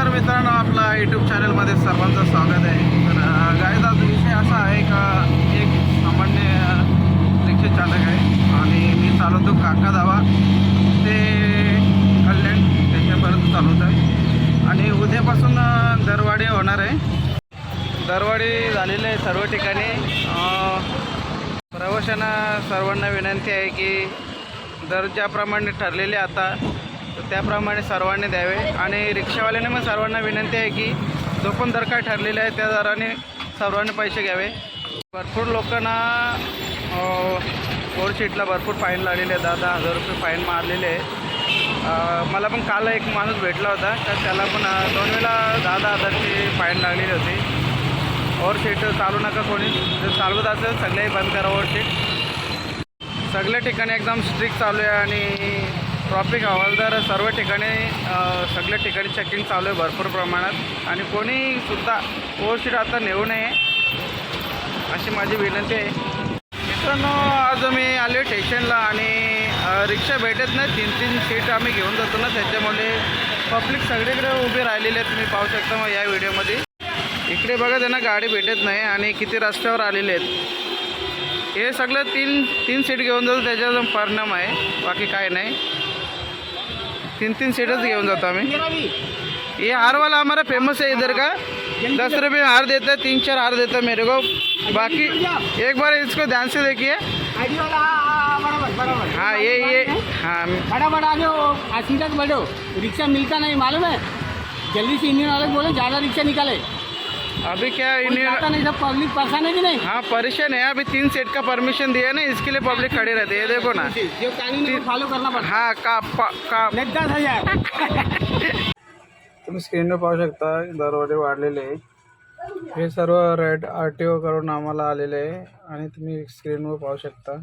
नमस्कार मित्रांनो आपला यूट्यूब चॅनलमध्ये सर्वांचं स्वागत आहे. तर गायचा आज विषय असा आहे का एक सामान्य रिक्षाचालक आहे आणि मी चालवतो काका दावा. ते कल्याण त्याच्यापर्यंत चालवत आहे आणि उद्यापासून दरवाडी दरवाढी होणार आहे. दरवाढी झालेली आहे सर्व ठिकाणी. प्रवाशांना सर्वांना विनंती आहे की दर ज्याप्रमाणे ठरलेले आता. तर त्याप्रमाणे सर्वांनी द्यावे. आणि रिक्षावाल्याने मग सर्वांना विनंती आहे की जो पण दर काय ठरलेला आहे त्या दराने सर्वांनी पैसे घ्यावे. भरपूर लोकांना फोर सीटला भरपूर फाईन लागलेले आहे दहा दहा हजार रुपये फाईन मारलेले आहे मला पण काल एक माणूस भेटला होता. तर त्याला पण दोन वेळेला दहा दहा हजारची फाईन लागलेली होती. ओवरशीट सीट चालू नका कोणी. जर चालवत असेल सगळेही बंद करा ओव्हर सीट सगळ्या ठिकाणी एकदम स्ट्रिक्ट चालू आहे आणि ट्रॉफिक हवालदार सर्व ठिकाणी सगळ्या ठिकाणी चेकिंग चालू आहे भरपूर प्रमाणात. आणि कोणीसुद्धा ओव्हरशीट आता नेऊ नये अशी माझी विनंती आहे. मित्रांनो आज मी आले स्टेशनला आणि रिक्षा भेटत नाही. तीन तीन सीट आम्ही घेऊन जातो ना त्याच्यामुळे पब्लिक सगळीकडे उभी राहिलेली आहे तुम्ही पाहू शकता मग या व्हिडिओमध्ये. इकडे बघा त्यांना गाडी भेटत नाही आणि किती रस्त्यावर आलेले आहेत. हे सगळं तीन तीन सीट घेऊन जातो त्याच्यावर परिणाम आहे. बाकी काय नाही. तीन तीन सीटच घेन जातो आम्ही. ये हार वाला हमारा फ़ेमस है इधर का. दस रुपये में हार देता है तीन चार हार देता है मेरे को. बाकी एक बार इसको ध्यान से देखिए. हाँ, हाँ, बराबर हाँ ये ये हाँ। बड़ा बड़ा आगे हो आज बढ़ो. रिक्शा मिलता नहीं मालूम है? जल्दी से इंडियन वाले बोले ज़्यादा रिक्शा निकाले. अभी क्या इन्हें जाता नहीं सब पब्लिक परेशान है कि नहीं? हाँ परेशान है। अभी तीन सेट का परमिशन दिया ना इसके लिए पब्लिक खड़ी रहती है। ये देखो ना। जो कानून है फॉलो करना पड़ता हाँ। का पा- का दस हजार। तुम्ही स्क्रीनवर पाहू शकता दरवाजे वाढलेले आहे हे सर्व रेड आर टी ओ करून आम्हाला आलेले आहे आणि तुम्ही स्क्रीनवर पाहू शकता.